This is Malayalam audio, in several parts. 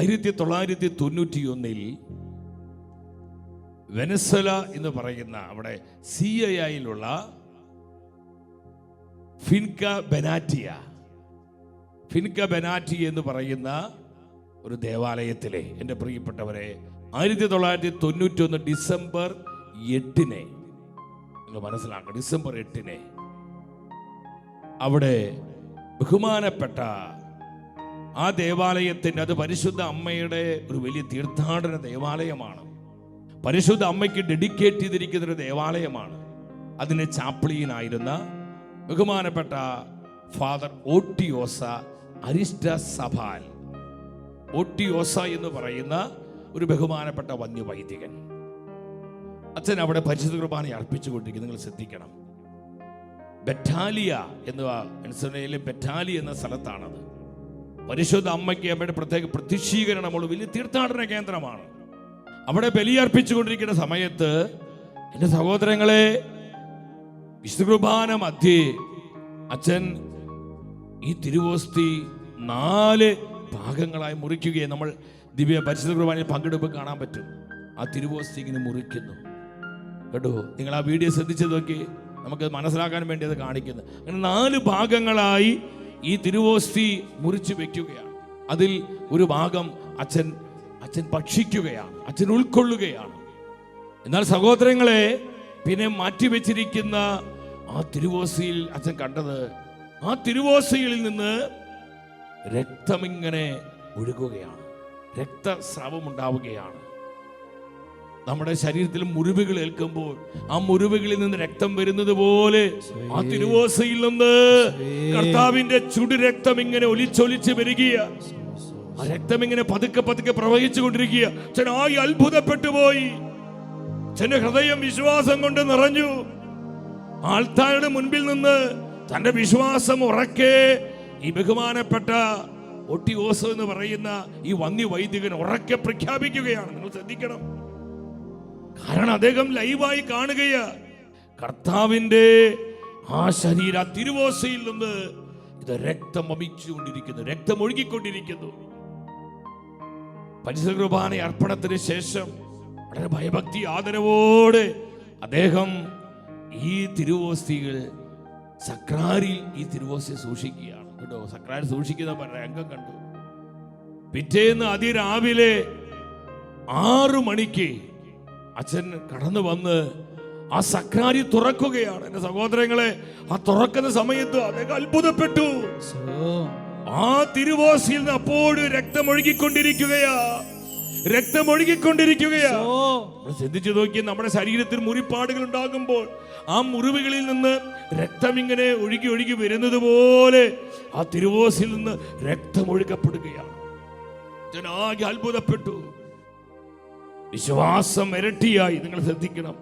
ആയിരത്തി തൊള്ളായിരത്തി തൊണ്ണൂറ്റി ഒന്നിൽ വെനസല എന്ന് പറയുന്ന അവിടെ സി ഐ ഐയിലുള്ള ഫിൻക ബെനാറ്റിയ ഫിൻക ബെനാറ്റി എന്ന് പറയുന്ന ഒരു ദേവാലയത്തിലെ എന്റെ പ്രിയപ്പെട്ടവരെ ആയിരത്തി തൊള്ളായിരത്തി തൊണ്ണൂറ്റി ഒന്ന് ഡിസംബർ എട്ടിനെ നിങ്ങൾ മനസ്സിലാക്കുക ഡിസംബർ എട്ടിനെ അവിടെ ബഹുമാനപ്പെട്ട ആ ദേവാലയത്തിന്റെ അത് പരിശുദ്ധ അമ്മയുടെ ഒരു വലിയ തീർത്ഥാടന ദേവാലയമാണ്. പരിശുദ്ധ അമ്മയ്ക്ക് ഡെഡിക്കേറ്റ് ചെയ്തിരിക്കുന്ന ഒരു ദേവാലയമാണ്. അതിന് ചാപ്ലിയനായിരുന്ന ബഹുമാനപ്പെട്ട ഫാദർ ഓട്ടിയോസ അരിസ്റ്റ സഭാൽ. ഓട്ടിയോസ എന്ന് പറയുന്ന ഒരു ബഹുമാനപ്പെട്ട വന്യവൈദികൻ. അച്ഛൻ അവിടെ പരിശുദ്ധ കുർബാന അർപ്പിച്ചുകൊണ്ടിരിക്കും നിങ്ങൾ ശ്രദ്ധിക്കണം. ബെറ്റാലിയ എന്ന വെനസ്വലയിലെ ബെറ്റാലി എന്ന സ്ഥലത്താണത്. പരിശുദ്ധ അമ്മയ്ക്ക് അമ്മയുടെ പ്രത്യേക പ്രതിഷീകരണമുള്ള വലിയ തീർത്ഥാടന കേന്ദ്രമാണ്. അവിടെ ബലിയർപ്പിച്ചുകൊണ്ടിരിക്കുന്ന സമയത്ത് എന്റെ സഹോദരങ്ങളെ വിശുദ്ധ മധ്യേ അച്ഛൻ ഈ തിരുവോസ്തി നാല് ഭാഗങ്ങളായി മുറിക്കുകയും നമ്മൾ ദിവ്യ പരിശുദ്ധ കുർബാനയിൽ പങ്കെടുപ്പ് കാണാൻ പറ്റും. ആ തിരുവോസ്തി ഇങ്ങനെ മുറിക്കുന്നു. കേട്ടോ നിങ്ങൾ ആ വീഡിയോ ശ്രദ്ധിച്ചു നോക്കി. നമുക്ക് മനസ്സിലാക്കാൻ വേണ്ടി അത് കാണിക്കുന്നു. അങ്ങനെ നാല് ഭാഗങ്ങളായി ഈ തിരുവോസ്തി മുറിച്ചു വെക്കുകയാണ്. അതിൽ ഒരു ഭാഗം അച്ഛൻ അച്ഛൻ ഭക്ഷിക്കുകയാണ് അച്ഛൻ ഉൾക്കൊള്ളുകയാണ്. എന്നാൽ സഹോദരങ്ങളെ പിന്നെ മാറ്റിവെച്ചിരിക്കുന്ന ആ തിരുവോസിയിൽ അച്ഛൻ കണ്ടത് ആ തിരുവോസിയിൽ നിന്ന് രക്തമിങ്ങനെ ഒഴുകുകയാണ്. രക്തസ്രാവം ഉണ്ടാവുകയാണ് നമ്മുടെ ശരീരത്തിൽ മുറിവുകൾ ഏൽക്കുമ്പോൾ ആ മുറിവുകളിൽ നിന്ന് രക്തം വരുന്നത് പോലെ ആ തിരുവോസയിൽ നിന്ന് കർത്താവിന്റെ ചുടു രക്തം ഇങ്ങനെ ഒലിച്ചൊലിച്ച് വരികയ. ആ രക്തം ഇങ്ങനെ പതുക്കെ പതുക്കെ പ്രവഹിച്ചു കൊണ്ടിരിക്കുക ചെനായി അത്ഭുതപ്പെട്ടു പോയി. ചെന്റെ ഹൃദയം വിശ്വാസം കൊണ്ട് നിറഞ്ഞു. ആൾത്താരുടെ മുൻപിൽ നിന്ന് തന്റെ വിശ്വാസം ഉറക്കെ ഈ ബഹുമാനപ്പെട്ട ഒട്ടിയോസ് എന്ന് പറയുന്ന ഈ വന്യ വൈദികൻ ഉറക്കെ പ്രഖ്യാപിക്കുകയാണ്. നിങ്ങൾ ശ്രദ്ധിക്കണം. കാരണം അദ്ദേഹം ലൈവായി കാണുകയാ. കർത്താവിന്റെ ആ ശരീര തിരുവോസയിൽ നിന്ന് ഇത് രക്തം വമിച്ചുകൊണ്ടിരിക്കുന്നു രക്തം ഒഴുകിക്കൊണ്ടിരിക്കുന്നു. പരിശുദ്ധ കുർബാന അർപ്പണത്തിന് ശേഷം വളരെ ഭയഭക്തി ആദരവോടെ അദ്ദേഹം ഈ തിരുവോസ്തികൾ സക്രാരിൽ ഈ തിരുവോസ്തി സൂക്ഷിക്കുകയാണ്. കേട്ടോ സക്രാരി സൂക്ഷിക്കുന്ന രംഗം കണ്ടു. പിറ്റേന്ന് അതിരാവിലെ ആറു മണിക്ക് അച്ഛൻ കടന്നു വന്ന് ആ സക്രാരി തുറക്കുകയാണ്. എന്റെ സഹോദരങ്ങളെ ആ തുറക്കുന്ന സമയത്ത് അദ്ദേഹം അത്ഭുതപ്പെട്ടു. ആ തിരുവോസിയിൽ നിന്ന് അപ്പോഴും രക്തമൊഴുകിക്കൊണ്ടിരിക്കുകയാ. രക്തമൊഴുകിക്കൊണ്ടിരിക്കുകയാ. ശ്രദ്ധിച്ചു നോക്കി നമ്മുടെ ശരീരത്തിൽ മുറിപ്പാടുകൾ ഉണ്ടാകുമ്പോൾ ആ മുറിവുകളിൽ നിന്ന് രക്തം ഇങ്ങനെ ഒഴുകി ഒഴുകി വരുന്നത് പോലെ ആ തിരുവോസിൽ നിന്ന് രക്തമൊഴുകപ്പെടുകയാണ് ആകെ ജനാകെ അത്ഭുതപ്പെട്ടു. വിശ്വാസം ഇരട്ടിയായി നിങ്ങൾ ശ്രദ്ധിക്കണം.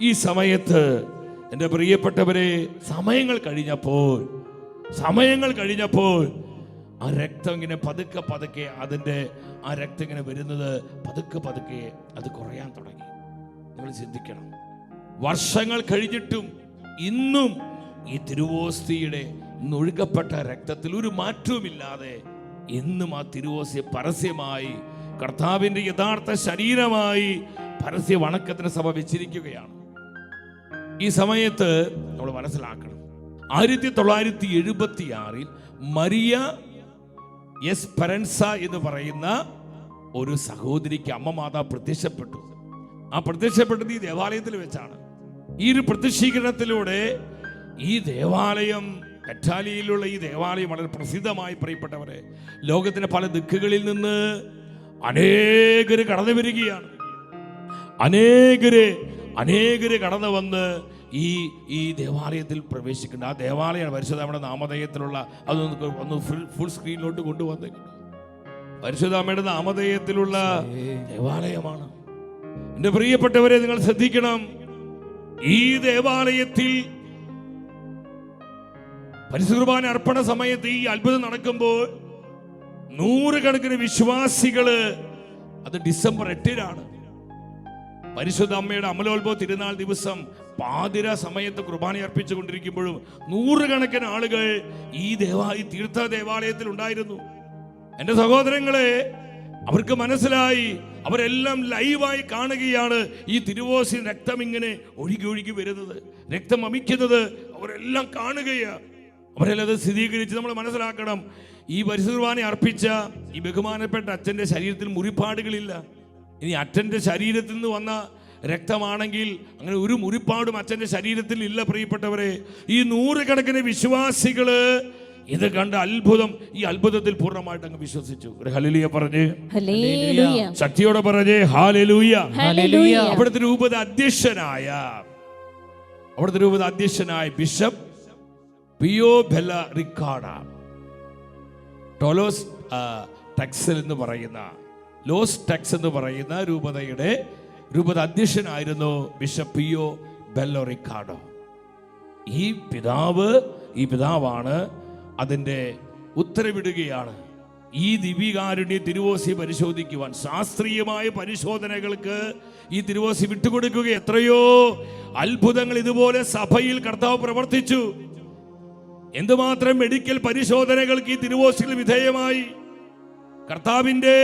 ഈ സമയത്ത് എന്റെ പ്രിയപ്പെട്ടവരെ സമയങ്ങൾ കഴിഞ്ഞപ്പോൾ സമയങ്ങൾ കഴിഞ്ഞപ്പോൾ ആ രക്തം ഇങ്ങനെ പതുക്കെ പതുക്കെ അതിന്റെ ആ രക്തം ഇങ്ങനെ വരുന്നത് പതുക്കെ പതുക്കെ അത് കുറയാൻ തുടങ്ങി. നിങ്ങൾ ചിന്തിക്കണം. വർഷങ്ങൾ കഴിഞ്ഞിട്ടും ഇന്നും ഈ തിരുവോസ്തിയുടെ നൊഴുകപ്പെട്ട രക്തത്തിൽ ഒരു മാറ്റവുമില്ലാതെ ഇന്നും ആ തിരുവോസ്തി പരസ്യമായി കർത്താവിന്റെ യഥാർത്ഥ ശരീരമായി പരസ്യ വണക്കത്തിന് സഭ വെച്ചിരിക്കുകയാണ്. ഈ സമയത്ത് നമ്മൾ മനസ്സിലാക്കണം. ആയിരത്തി തൊള്ളായിരത്തി എഴുപത്തി ആറിൽ മരിയ എസ് പരൻസ എന്ന് പറയുന്ന ഒരു സഹോദരിക്ക് അമ്മ മാതാ പ്രത്യക്ഷപ്പെട്ടു. ആ പ്രത്യക്ഷപ്പെട്ടത് ഈ ദേവാലയത്തിൽ വെച്ചാണ്. ഈ ഒരു പ്രത്യക്ഷീകരണത്തിലൂടെ ഈ ദേവാലയം കറ്റാലിയിലുള്ള ഈ ദേവാലയം വളരെ പ്രസിദ്ധമായി പ്രിയപ്പെട്ടവരെ ലോകത്തിന്റെ പല ദിക്കുകളിൽ നിന്ന് അനേകര് കടന്നു വരികയാണ്. അനേകര് അനേകര് കടന്നു വന്ന് ഈ ഈ ദേവാലയത്തിൽ പ്രവേശിക്കുന്നുണ്ട്. ആ ദേവാലയമാണ് പരിശുദ്ധാമയുടെ നാമധേയത്തിലുള്ള അത് ഒന്ന് ഫുൾ സ്ക്രീനിലോട്ട് കൊണ്ടുവന്ന്. പരിശുദ്ധമ്മയുടെ നാമധേയത്തിലുള്ള ദേവാലയമാണ്. എന്റെ പ്രിയപ്പെട്ടവരെ നിങ്ങൾ ശ്രദ്ധിക്കണം. ഈ ദേവാലയത്തിൽ പരിശുദ്ധ അർപ്പണ സമയത്ത് ഈ അത്ഭുതം നടക്കുമ്പോൾ നൂറുകണക്കിന് വിശ്വാസികൾ അത് ഡിസംബർ എട്ടിനാണ്. പരിശുദ്ധ അമ്മയുടെ അമലോത്ഭവ തിരുനാൾ ദിവസം പാതിര സമയത്ത് കുർബാന അർപ്പിച്ചു കൊണ്ടിരിക്കുമ്പോഴും നൂറുകണക്കിന് ആളുകൾ ഈ ദേവാ ഈ തീർത്ഥ ദേവാലയത്തിൽ ഉണ്ടായിരുന്നു. എന്റെ സഹോദരങ്ങളെ അവർക്ക് മനസ്സിലായി അവരെല്ലാം ലൈവായി കാണുകയാണ് ഈ തിരുവോസി രക്തം ഇങ്ങനെ ഒഴുകി ഒഴുകി വരുന്നത്. രക്തം അമിക്കുന്നത് അവരെല്ലാം കാണുകയാണ് അവരെല്ലാം അത് സ്ഥിരീകരിച്ച് നമ്മൾ മനസ്സിലാക്കണം. ഈ പരിസരവാനെ അർപ്പിച്ച ഈ ബഹുമാനപ്പെട്ട അച്ഛന്റെ ശരീരത്തിൽ മുറിപ്പാടുകളില്ല. ഇനി അച്ഛന്റെ ശരീരത്തിൽ നിന്ന് വന്ന രക്തമാണെങ്കിൽ അങ്ങനെ ഒരു മുറിപ്പാടും അച്ഛന്റെ ശരീരത്തിൽ ഇല്ല പ്രിയപ്പെട്ടവരെ. ഈ നൂറുകണക്കിന് വിശ്വാസികൾ ഇത് കണ്ട അത്ഭുതം ഈ അത്ഭുതത്തിൽ പൂർണമായിട്ട് അങ്ങ് വിശ്വസിച്ചു. ഒരു ഹലിലിയ പറഞ്ഞ്. ഹല്ലേലൂയ. ശക്തിയോടെ പറഞ്ഞ് ഹാലലൂയ ഹല്ലേലൂയ. അവിടുത്തെ രൂപത അധ്യക്ഷനായ അവിടുത്തെ രൂപത അധ്യക്ഷനായ ബിഷപ്പ് പിയോ ബെല്ല റിക്കാർഡ ടോലോസ് ടെക്സൽ എന്ന് പറയുന്ന ലോസ് ടെക്സ് എന്ന് പറയുന്ന രൂപതയുടെ രൂപത അധ്യക്ഷനായിരുന്നു ബിഷപ്പ് പിയോ ബെല്ലോ റിക്കാർഡോ ഈ പിതാവ് ഈ പിതാവാണ് അതിന്റെ ഉത്തരവിടുകയാണ്. ഈ ദിവികാരുണ്യ തിരുവോസി പരിശോധിക്കുവാൻ ശാസ്ത്രീയമായ പരിശോധനകൾക്ക് ഈ തിരുവോസി വിട്ടുകൊടുക്കുക എത്രയോ അത്ഭുതങ്ങൾ ഇതുപോലെ സഭയിൽ കർത്താവ് പ്രവർത്തിച്ചു. എന്തുമാത്രം മെഡിക്കൽ പരിശോധനകൾക്ക് ഈ തിരുവോസിൽ വിധേയമായി? കർത്താവിന്റെ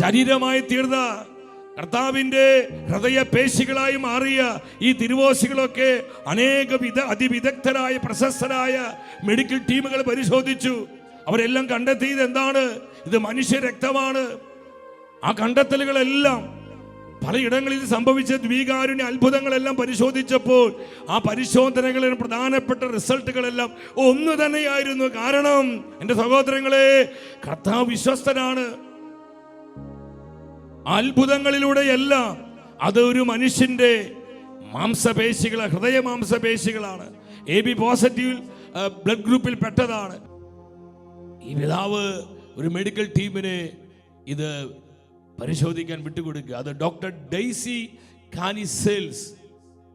ശരീരമായി തീർന്ന കർത്താവിന്റെ ഹൃദയപേശികളായി മാറിയ ഈ തിരുവോസികളൊക്കെ അനേക വിധ അതിവിദഗ്ധരായ പ്രശസ്തരായ മെഡിക്കൽ ടീമുകൾ പരിശോധിച്ചു. അവരെല്ലാം കണ്ടെത്തിയത് എന്താണ് ഇത് മനുഷ്യ രക്തമാണ് ആ കണ്ടെത്തലുകളെല്ലാം പലയിടങ്ങളിൽ സംഭവിച്ച ദ്വീകാരുണ്യ അത്ഭുതങ്ങളെല്ലാം പരിശോധിച്ചപ്പോൾ ആ പരിശോധനകളിൽ പ്രധാനപ്പെട്ട റിസൾട്ടുകളെല്ലാം ഒന്ന് തന്നെയായിരുന്നു. കാരണം എന്റെ സഹോദരങ്ങളെ കർത്താവ് വിശ്വസ്തനാണ്. അത്ഭുതങ്ങളിലൂടെയെല്ലാം അതൊരു ഒരു മനുഷ്യന്റെ മാംസപേശികൾ ഹൃദയ മാംസപേശികളാണ് എ ബി പോസിറ്റീവ് ബ്ലഡ് ഗ്രൂപ്പിൽ പെട്ടതാണ്. ഈ പിതാവ് ഒരു മെഡിക്കൽ ടീമിനെ ഇത് പരിശോധിക്കാൻ വിട്ടുകൊടുക്കുക. അത് ഡോക്ടർ ഡെയ്സി കാനിസെൽസ്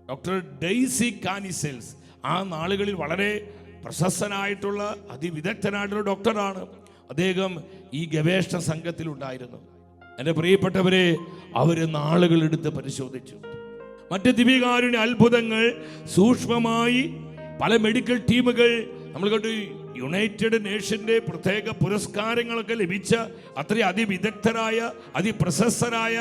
ഡോക്ടർ ഡെയ്സി കാനിസെൽസ് ആ നാളുകളിൽ വളരെ പ്രശസ്തനായിട്ടുള്ള അതിവിദഗ്ധനായിട്ടുള്ള ഡോക്ടറാണ്. അദ്ദേഹം ഈ ഗവേഷണ സംഘത്തിലുണ്ടായിരുന്നു. എന്റെ പ്രിയപ്പെട്ടവരെ അവർ നാളുകൾ എടുത്ത് പരിശോധിച്ചു. മറ്റ് ദിവ്യകാരുണ്യ അത്ഭുതങ്ങൾ സൂക്ഷ്മമായി പല മെഡിക്കൽ ടീമുകൾ നമ്മൾ കണ്ടു. യുണൈറ്റഡ് നേഷന്റെ പ്രത്യേക പുരസ്കാരങ്ങളൊക്കെ ലഭിച്ച അത്രയും അതിവിദഗ്ധരായ അതിപ്രശസ്തരായ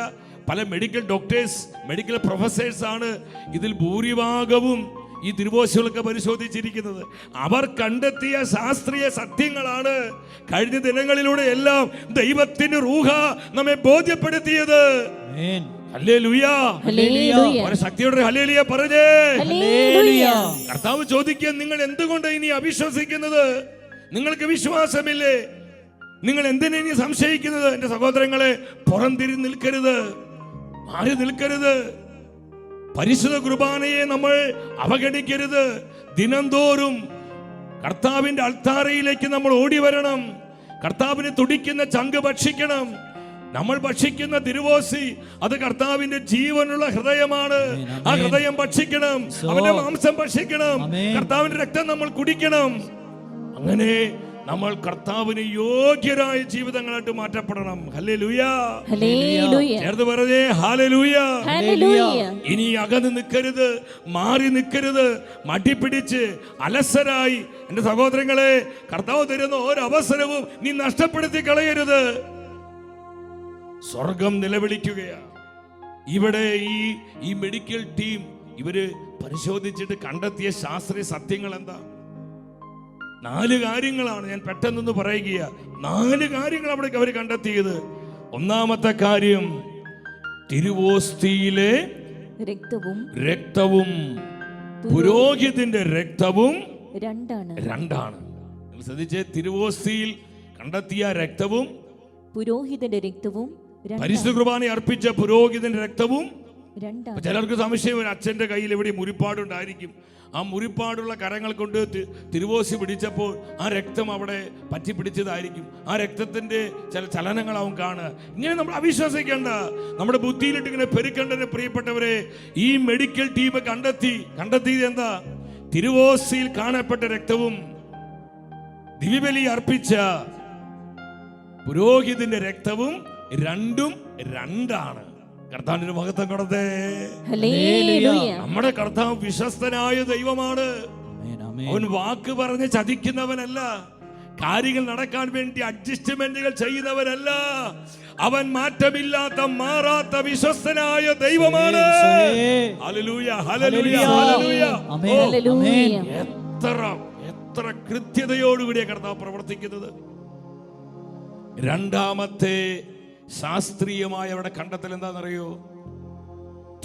പല മെഡിക്കൽ ഡോക്ടേഴ്സ് മെഡിക്കൽ പ്രൊഫസേഴ്സ് ആണ് ഇതിൽ ഭൂരിഭാഗവും ഈ തിരുവോശികളൊക്കെ പരിശോധിച്ചിരിക്കുന്നത്. അവർ കണ്ടെത്തിയ ശാസ്ത്രീയ സത്യങ്ങളാണ് കഴിഞ്ഞ ദിനങ്ങളിലൂടെ എല്ലാം ദൈവത്തിന്റെ റൂഹ നമ്മെ ബോധ്യപ്പെടുത്തിയത്. ശക്തിയോടെ പറഞ്ഞേ. കർത്താവ് ചോദിക്കുക നിങ്ങൾ എന്തുകൊണ്ട് ഇനി അവിശ്വസിക്കുന്നത്? നിങ്ങൾക്ക് വിശ്വാസമില്ലേ? നിങ്ങൾ എന്തിനാ ഇനി സംശയിക്കുന്നത്? എന്റെ സഹോദരങ്ങളെ പുറംതിരി നിൽക്കരുത്. മാറി നിൽക്കരുത്. പരിശുദ്ധ കുർബാനയെ നമ്മൾ അവഗണിക്കരുത്. ദിനംതോറും കർത്താവിന്റെ അൾത്താരയിലേക്ക് നമ്മൾ ഓടി വരണം കർത്താവിന് തുടിക്കുന്ന ചങ്ക് ഭക്ഷിക്കണം. നമ്മൾ ഭക്ഷിക്കുന്ന തിരുവോസി അത് കർത്താവിന്റെ ജീവനുള്ള ഹൃദയമാണ്. ആ ഹൃദയം ഭക്ഷിക്കണം. അവന്റെ മാംസം ഭക്ഷിക്കണം. കർത്താവിന്റെ രക്തം നമ്മൾ കുടിക്കണം. അങ്ങനെ നമ്മൾ കർത്താവിന് യോഗ്യരായ ജീവിതങ്ങളായിട്ട് മാറ്റപ്പെടണം. ഹലേ ഹല്ലേലൂയ. ചേർത്ത് പറഞ്ഞേ ഹാലലൂയ ഹല്ലേലൂയ. ഇനി അകന്ന് നിൽക്കരുത് മാറി നിൽക്കരുത്. മടിപിടിച്ച് അലസരായി. എന്റെ സഹോദരങ്ങളെ കർത്താവ് തരുന്ന ഒരവസരവും നീ നഷ്ടപ്പെടുത്തി കളയരുത്. സ്വർഗം നിലവിളിക്കുകയാണ്. ഇവിടെ ഈ ഈ മെഡിക്കൽ ടീം ഇവർ പരിശോധിച്ചിട്ട് കണ്ടെത്തിയ ശാസ്ത്രീയ സത്യങ്ങൾ എന്താ? നാല് കാര്യങ്ങളാണ് ഞാൻ പെട്ടെന്നൊന്ന് പറയുക നാല് കാര്യങ്ങൾ അവിടെ അവർ കണ്ടെത്തിയത്. ഒന്നാമത്തെ കാര്യം തിരുവോസ്തിയിലെ രക്തവും രക്തവും പുരോഹിതന്റെ രക്തവും രണ്ടാണ്. രണ്ടാണ്. ശ്രദ്ധിച്ച് തിരുവോസ്തിയിൽ കണ്ടെത്തിയ രക്തവും പുരോഹിതന്റെ രക്തവും. പരിശുദ്ധ കുർബാന അർപ്പിച്ച പുരോഹിതന്റെ രക്തവും ചിലർക്ക് സംശയം ഒരു അച്ഛന്റെ കയ്യിൽ എവിടെ മുറിപ്പാടുണ്ടായിരിക്കും? ആ മുറിപ്പാടുള്ള കരങ്ങൾ കൊണ്ട് തിരുവോസി പിടിച്ചപ്പോൾ ആ രക്തം അവിടെ പറ്റി പിടിച്ചതായിരിക്കും. ആ രക്തത്തിന്റെ ചില ചലനങ്ങളാവും കാണുക. ഇങ്ങനെ നമ്മൾ അവിശ്വസിക്കേണ്ട നമ്മുടെ ബുദ്ധിയിലിട്ട് ഇങ്ങനെ പെരുക്കേണ്ടതിന് പ്രിയപ്പെട്ടവരെ ഈ മെഡിക്കൽ ടീം കണ്ടെത്തി കണ്ടെത്തിയത് എന്താ? തിരുവോസിയിൽ കാണപ്പെട്ട രക്തവും ദിവ്യബലി അർപ്പിച്ച പുരോഹിതന്റെ രക്തവും രണ്ടും രണ്ടാണ്. കർത്താവിന്റെ മഹത്വം കൊടുത്തേ നമ്മുടെ കർത്താവ് വിശ്വസ്തനായ ദൈവമാണ്. അവൻ വാക്ക് പറഞ്ഞ് ചതിക്കുന്നവനല്ല. കാര്യങ്ങൾ നടക്കാൻ വേണ്ടി അഡ്ജസ്റ്റ്മെന്റുകൾ ചെയ്യുന്നവരല്ല അവൻ മാറ്റമില്ലാത്ത മാറാത്ത വിശ്വസ്തനായ ദൈവമാണ്. എത്ര എത്ര കൃത്യതയോടുകൂടിയ കർത്താവ് പ്രവർത്തിക്കുന്നത്. രണ്ടാമത്തെ ശാസ്ത്രീയമായ അവരുടെ കണ്ടെത്തൽ എന്താണെന്നറിയോ?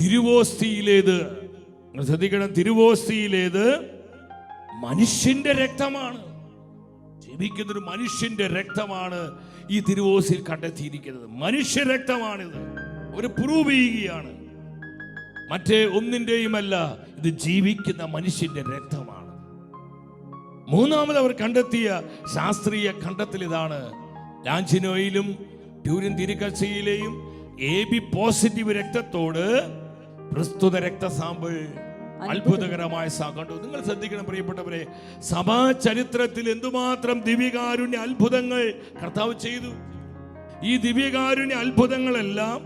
തിരുവോസ്തിയിലേത്? ശ്രദ്ധിക്കണം തിരുവോസ്തിയിലേത് മനുഷ്യന്റെ രക്തമാണ്. ജീവിക്കുന്ന ഒരു മനുഷ്യന്റെ രക്തമാണ് ഈ തിരുവോസിൽ കണ്ടെത്തിയിരിക്കുന്നത്. മനുഷ്യ രക്തമാണിത്. ഒരു പ്രൂവ് ചെയ്യുകയാണ് മറ്റേ ഒന്നിന്റെയുമല്ല ഇത് ജീവിക്കുന്ന മനുഷ്യന്റെ രക്തമാണ്. മൂന്നാമത് അവർ കണ്ടെത്തിയ ശാസ്ത്രീയ കണ്ടെത്തൽ ഇതാണ്. ലാഞ്ചിനോയിലും ട്യൂരിൻ തിരികച്ചയിലെയും എ ബി പോസിറ്റീവ് രക്തത്തോട് പ്രസ്തുത രക്തസാമ്പിൾ അത്ഭുതകരമായ കണ്ടു. നിങ്ങൾ ശ്രദ്ധിക്കണം പ്രിയപ്പെട്ടവരെ. സഭാ ചരിത്രത്തിൽ എന്തുമാത്രം ദിവ്യകാരുണ്യ അത്ഭുതങ്ങൾ കർത്താവ് ചെയ്തു. ഈ ദിവ്യകാരുണ്യ അത്ഭുതങ്ങളെല്ലാം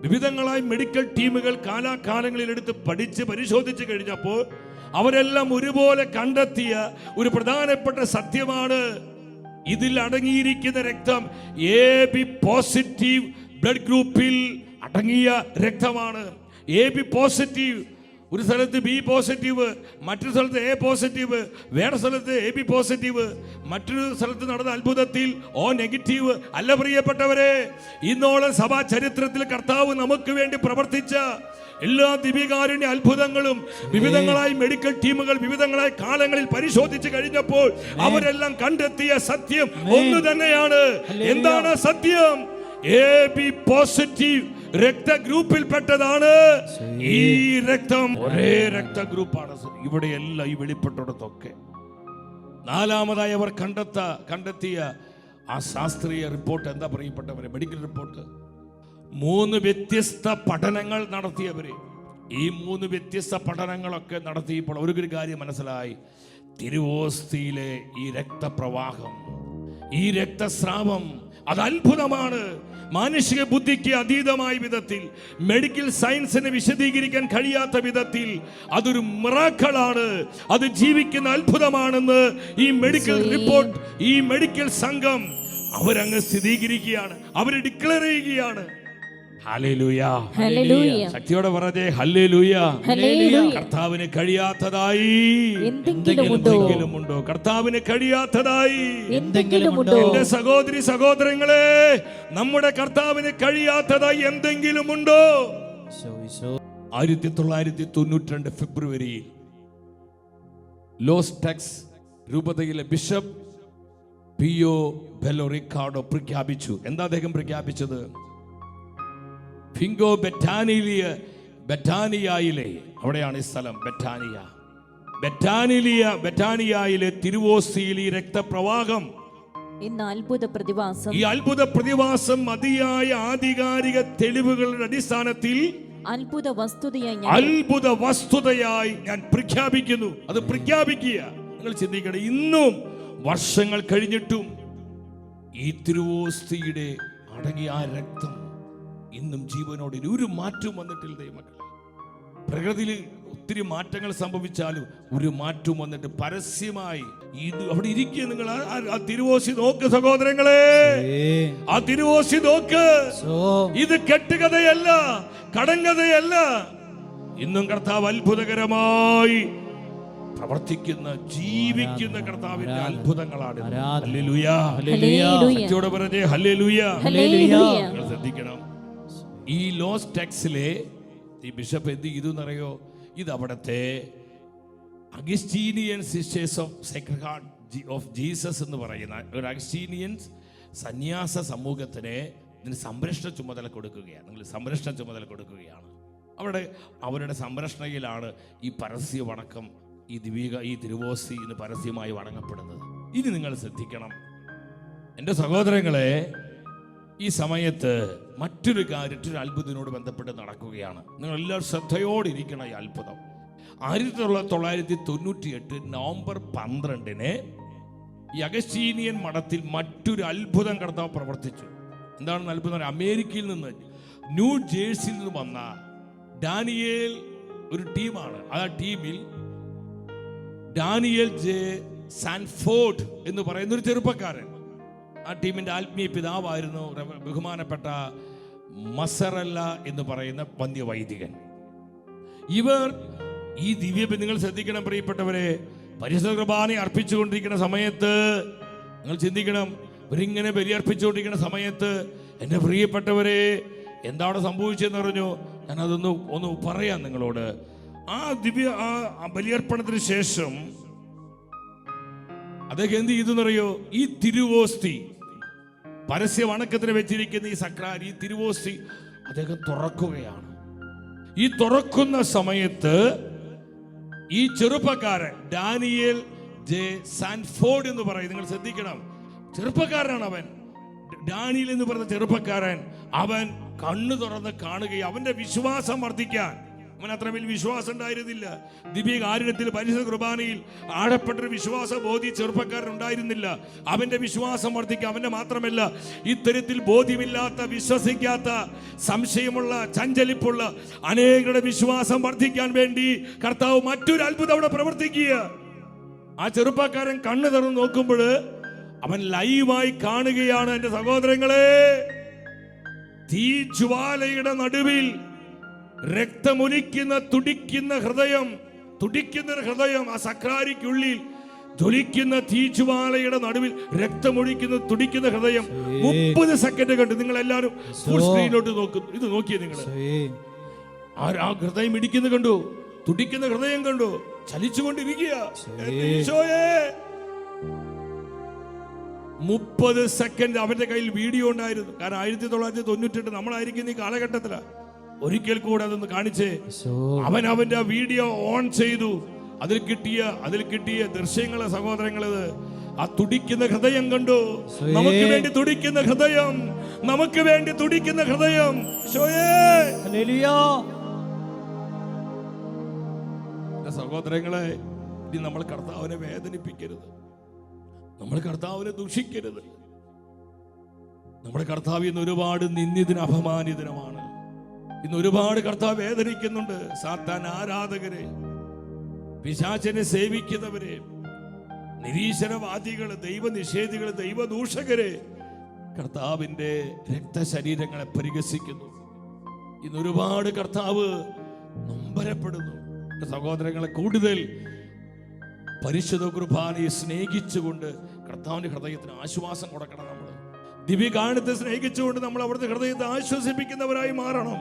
വിവിധങ്ങളായി മെഡിക്കൽ ടീമുകൾ കാലാകാലങ്ങളിൽ എടുത്ത് പഠിച്ച് പരിശോധിച്ച് കഴിഞ്ഞപ്പോൾ അവരെല്ലാം ഒരുപോലെ കണ്ടെത്തിയ ഒരു പ്രധാനപ്പെട്ട സത്യമാണ്. ഇതിൽ അടങ്ങിയിരിക്കുന്ന രക്തം എ ബി പോസിറ്റീവ് ബ്ലഡ് ഗ്രൂപ്പിൽ അടങ്ങിയ രക്തമാണ്. എ ബി പോസിറ്റീവ് ഒരു സ്ഥലത്ത് ബി പോസിറ്റീവ് മറ്റൊരു സ്ഥലത്ത് എ പോസിറ്റീവ് വേറെ സ്ഥലത്ത് എ ബി പോസിറ്റീവ് മറ്റൊരു സ്ഥലത്ത് നടന്ന അത്ഭുതത്തിൽ ഓ നെഗറ്റീവ് അല്ല പ്രിയപ്പെട്ടവരെ ഇന്നോളം സഭാ ചരിത്രത്തിൽ കർത്താവ് നമുക്ക് വേണ്ടി പ്രവർത്തിച്ച എല്ലാ ദിവ്യകാരുണ്യ അത്ഭുതങ്ങളും വിവിധങ്ങളായി മെഡിക്കൽ ടീമുകൾ വിവിധങ്ങളായി കാലങ്ങളിൽ പരിശോധിച്ച് കഴിഞ്ഞപ്പോൾ അവരെല്ലാം കണ്ടെത്തിയ സത്യം ഒന്ന് തന്നെയാണ്. എന്താണ് സത്യം? എ ബി പോസിറ്റീവ് രക്തഗ്രൂപ്പിൽപ്പെട്ടതാണ് ഈ രക്തം. ഒരേ രക്തഗ്രൂപ്പാണ് ഇവിടെയല്ല ഈ വെളിപ്പെട്ടിടത്തൊക്കെ. നാലാമതായി അവർ കണ്ടെത്ത കണ്ടെത്തിയ ആ ശാസ്ത്രീയ റിപ്പോർട്ട് എന്താ പറയപ്പെട്ടവരെ? Medical report. മൂന്ന് വ്യത്യസ്ത പഠനങ്ങൾ നടത്തിയവര്. ഈ മൂന്ന് വ്യത്യസ്ത പഠനങ്ങളൊക്കെ നടത്തിയപ്പോൾ ഒരു കാര്യം മനസ്സിലായി. തിരുവോസ്തിയിലെ ഈ രക്തപ്രവാഹം ഈ രക്തസ്രാവം അത് അത്ഭുതമാണ്. മാനുഷിക ബുദ്ധിക്ക് അതീതമായ വിധത്തിൽ മെഡിക്കൽ സയൻസിന് വിശദീകരിക്കാൻ കഴിയാത്ത വിധത്തിൽ അതൊരു മിറാക്കളാണ് അത് ജീവിക്കുന്ന അത്ഭുതമാണെന്ന് ഈ മെഡിക്കൽ റിപ്പോർട്ട് ഈ മെഡിക്കൽ സംഘം അവരങ്ങ് സ്ഥിരീകരിക്കുകയാണ്. അവർ ഡിക്ലെയർ ചെയ്യുകയാണ്. ശക്തിയോടെ പറഞ്ഞേ. കർത്താവിന് കഴിയാത്തതായി. എന്തെങ്കിലും ഉണ്ടോ കർത്താവിന് കഴിയാത്തതായി. എന്റെ സഹോദരി സഹോദരങ്ങളെ നമ്മുടെ കർത്താവിന് കഴിയാത്തതായി എന്തെങ്കിലും ഉണ്ടോ. ആയിരത്തി തൊള്ളായിരത്തി തൊണ്ണൂറ്റി രണ്ട് ഫെബ്രുവരിയിൽ ലോസ് ടെക്സ് രൂപതയിലെ ബിഷപ്പ് പിയോ ബെലോ റിക്കാർഡോ പ്രഖ്യാപിച്ചു. എന്താ അദ്ദേഹം പ്രഖ്യാപിച്ചത്? ഫിങ്കോ ബെറ്റാനിലിയ ബെറ്റാനിയായിലെ. അവിടെയാണ് ഈ സ്ഥലം ബെറ്റാനിയ. ബെറ്റാനിലിയ ബെറ്റാനിയായിലെ തിരുവോസിയിൽ ഈ രക്തപ്രവാഹം. ഇന്ന് അത്ഭുത പ്രതിഭാസം. ഈ അത്ഭുത പ്രതിഭാസം മതിയായ ആധികാരിക തെളിവുകളുടെ അടിസ്ഥാനത്തിൽ അത്ഭുത വസ്തുതയായി ഞാൻ അത്ഭുത വസ്തുതയായി ഞാൻ പ്രഖ്യാപിക്കുന്നു. അത് പ്രഖ്യാപിക്കുക. നിങ്ങൾ ചിന്തിക്കണം ഇന്നും വർഷങ്ങൾ കഴിഞ്ഞിട്ടും ഈ തിരുവോസ്തിയുടെ അടങ്ങിയ ആ രക്തം ഇന്നും ജീവനോട് ഇനി ഒരു മാറ്റവും വന്നിട്ടില്ല ദൈവമക്കളെ. പ്രകൃതിയിൽ ഒത്തിരി മാറ്റങ്ങൾ സംഭവിച്ചാലും ഒരു മാറ്റവും വന്നിട്ട് പരസ്യമായി ഇത് അവിടെ ഇരിക്കുക നിങ്ങൾ. ആ- തിരുവോസി നോക്ക് സഹോദരങ്ങളെ. ആ തിരുവോസി നോക്ക്. ഇത് കെട്ടുകഥയല്ല കടങ്കഥയല്ല. ഇന്നും കർത്താവ് അത്ഭുതകരമായി പ്രവർത്തിക്കുന്ന ജീവിക്കുന്ന കർത്താവിന്റെ അത്ഭുതങ്ങളാണ് ഹല്ലേലൂയ. ഹല്ലേലൂയ. ഹല്ലേലൂയ. ശക്തിയോടെ ഹല്ലേലൂയ. ഹല്ലേലൂയ. നിങ്ങൾ ശ്രദ്ധിക്കണം. ഈ ലോസ് ടെക്സിലെ ഈ ബിഷപ്പ് എന്ത് ചെയ്തു എന്നറിയോ? ഇത് അവിടുത്തെ Augustinian sisters of sacred of Jesus എന്ന് പറയുന്ന ഒരു അഗസ്റ്റീനിയൻ സന്യാസ സമൂഹത്തിന് ഇതിന് സംരക്ഷണ ചുമതല കൊടുക്കുകയാണ്. നിങ്ങൾ സംരക്ഷണ ചുമതല കൊടുക്കുകയാണ്. അവിടെ അവരുടെ സംരക്ഷണയിലാണ് ഈ പരസ്യ വണക്കം ഈ ദ്വീക ഈ തിരുവോസി ഇന്ന് പരസ്യമായി വണങ്ങപ്പെടുന്നത്. ഇനി നിങ്ങൾ ശ്രദ്ധിക്കണം. എന്റെ സഹോദരങ്ങളെ ഈ സമയത്ത് മറ്റൊരു കാര്യത്തിൽ അത്ഭുതത്തിനോട് ബന്ധപ്പെട്ട് നടക്കുകയാണ്. നിങ്ങൾ എല്ലാവരും ശ്രദ്ധയോടെ ഇരിക്കണം ഈ അത്ഭുതം. ആയിരത്തി തൊള്ളായിരത്തി തൊണ്ണൂറ്റി എട്ട് നവംബർ പന്ത്രണ്ടിന് ഈ അഗസ്റ്റീനിയൻ മഠത്തിൽ മറ്റൊരു അത്ഭുതം കർത്താവ് പ്രവർത്തിച്ചു. എന്താണ് അത്ഭുതം അമേരിക്കയിൽ നിന്ന് ന്യൂ ജേഴ്സിയിൽ നിന്ന് വന്ന ഡാനിയേൽ ഒരു ടീമാണ്. ആ ടീമിൽ ഡാനിയേൽ ജെ സാൻഫോർഡ് എന്ന് പറയുന്ന ഒരു ചെറുപ്പക്കാരൻ. ആ ടീമിന്റെ ആത്മീയ പിതാവായിരുന്നു ബഹുമാനപ്പെട്ട മസറല്ല എന്ന് പറയുന്ന പന്ത്യവൈദികൻ. ഇവർ ഈ ദിവ്യ നിങ്ങൾ ശ്രദ്ധിക്കണം പ്രിയപ്പെട്ടവരെ. പരിശുദ്ധ കുർബാന അർപ്പിച്ചുകൊണ്ടിരിക്കുന്ന സമയത്ത് നിങ്ങൾ ചിന്തിക്കണം ഇവരിങ്ങനെ ബലിയർപ്പിച്ചുകൊണ്ടിരിക്കുന്ന സമയത്ത് എന്റെ പ്രിയപ്പെട്ടവരെ എന്താണ് സംഭവിച്ചതെന്ന് പറഞ്ഞു ഞാൻ അതൊന്ന് ഒന്ന് പറയാം നിങ്ങളോട്. ആ ദിവ്യ ആ ആ ബലിയർപ്പണത്തിന് ശേഷം അദ്ദേഹം എന്ത് ചെയ്തെന്നറിയോ ഈ തിരുവോസ്തി പരസ്യ വണക്കത്തിന് വെച്ചിരിക്കുന്ന ഈ സക്രാരി ഈ തിരുവോസ്തി അദ്ദേഹം തുറക്കുകയാണ്. ഈ തുറക്കുന്ന സമയത്ത് ഈ ചെറുപ്പക്കാരൻ ഡാനിയേൽ ജെ സാൻഫോർഡ് എന്ന് പറയും. നിങ്ങൾ ശ്രദ്ധിക്കണം. ചെറുപ്പക്കാരനാണ് അവൻ. ഡാനിയൽ എന്ന് പറയുന്ന ചെറുപ്പക്കാരൻ അവൻ കണ്ണു തുറന്ന് കാണുകയും അവന്റെ വിശ്വാസം വർദ്ധിക്കാൻ അവൻ അത്രമേൽ വിശ്വാസം ഉണ്ടായിരുന്നില്ല. ദിവ്യ കാര്യത്തിൽ പരിശുദ്ധ കുർബാനയിൽ ആഴപ്പെട്ടൊരു വിശ്വാസ ബോധി ചെറുപ്പക്കാരൻ ഉണ്ടായിരുന്നില്ല അവന്റെ വിശ്വാസം വർദ്ധിക്കുക അവന്റെ മാത്രമല്ല ഇത്തരത്തിൽ ബോധ്യമില്ലാത്ത വിശ്വസിക്കാത്ത സംശയമുള്ള ചഞ്ചലിപ്പുള്ള അനേകരുടെ വിശ്വാസം വർദ്ധിക്കാൻ വേണ്ടി കർത്താവ് മറ്റൊരു അത്ഭുതം അവിടെ പ്രവർത്തിക്കുക ആ ചെറുപ്പക്കാരൻ കണ്ണു തുറന്ന് നോക്കുമ്പോൾ അവൻ ലൈവായി കാണുകയാണ് എന്റെ സഹോദരങ്ങളെ. തീ ജ്വാലയുടെ നടുവിൽ രക്തമൊലിക്കുന്ന തുടിക്കുന്ന ഹൃദയം തുടിക്കുന്ന ഹൃദയം ആ സക്രാരിക്കുള്ളിൽ ജ്വലിക്കുന്ന തീജ്വാലയുടെ നടുവിൽ രക്തമൊഴിക്കുന്ന തുടിക്കുന്ന ഹൃദയം മുപ്പത് സെക്കൻഡ് കണ്ട് നിങ്ങൾ എല്ലാവരും ഫുൾ സ്ക്രീനിലോട്ട് നോക്കുന്നു ഇത് നോക്കിയേ നിങ്ങൾ ആ ഹൃദയം ഇടിക്കുന്ന കണ്ടു. തുടിക്കുന്ന ഹൃദയം കണ്ടു. ചലിച്ചുകൊണ്ടിരിക്കുക. മുപ്പത് സെക്കൻഡ് അവന്റെ കയ്യിൽ വീഡിയോ ഉണ്ടായിരുന്നു. കാരണം ആയിരത്തി തൊള്ളായിരത്തി തൊണ്ണൂറ്റി എട്ട് നമ്മളായിരിക്കുന്ന ഈ കാലഘട്ടത്തിലാ. ഒരിക്കൽ കൂടെ അതൊന്ന് കാണിച്ചേ അവൻ അവന്റെ ആ വീഡിയോ ഓൺ ചെയ്തു. അതിൽ കിട്ടിയ അതിൽ കിട്ടിയ ദൃശ്യങ്ങളെ സഹോദരങ്ങളത് ആ തുടിക്കുന്ന ഹൃദയം കണ്ടു. നമുക്ക് വേണ്ടി തുടിക്കുന്ന ഹൃദയം നമുക്ക് വേണ്ടി തുടിക്കുന്ന ഹൃദയം. സഹോദരങ്ങളെ ഇനി നമ്മൾ കർത്താവിനെ വേദനിപ്പിക്കരുത്. നമ്മൾ കർത്താവിനെ ദുഷിക്കരുത്. നമ്മുടെ കർത്താവ് ഇന്ന് ഒരുപാട് നിന്ദിതനും അപമാനിതനുമാണ്. ഇന്ന് ഒരുപാട് കർത്താവ് വേദനിക്കുന്നുണ്ട്. സാത്താൻ ആരാധകരെ പിശാചനെ സേവിക്കുന്നവരെ നിരീശ്വരവാദികൾ ദൈവനിഷേധികൾ ദൈവദൂഷകരെ കർത്താവിന്റെ രക്തശരീരങ്ങളെ പരിഹസിക്കുന്നു. ഇന്ന് ഒരുപാട് കർത്താവ് നൊമ്പരപ്പെടുന്നു. സഹോദരങ്ങളെ കൂടുതൽ പരിശുദ്ധ കുർബാനയെ സ്നേഹിച്ചുകൊണ്ട് കർത്താവിന്റെ ഹൃദയത്തിന് ആശ്വാസം കൊടുക്കണം നമ്മൾ ദിവ്യകാരണത്തെ സ്നേഹിച്ചുകൊണ്ട് നമ്മൾ അവിടുത്തെ ഹൃദയത്തെ ആശ്വസിപ്പിക്കുന്നവരായി മാറണം.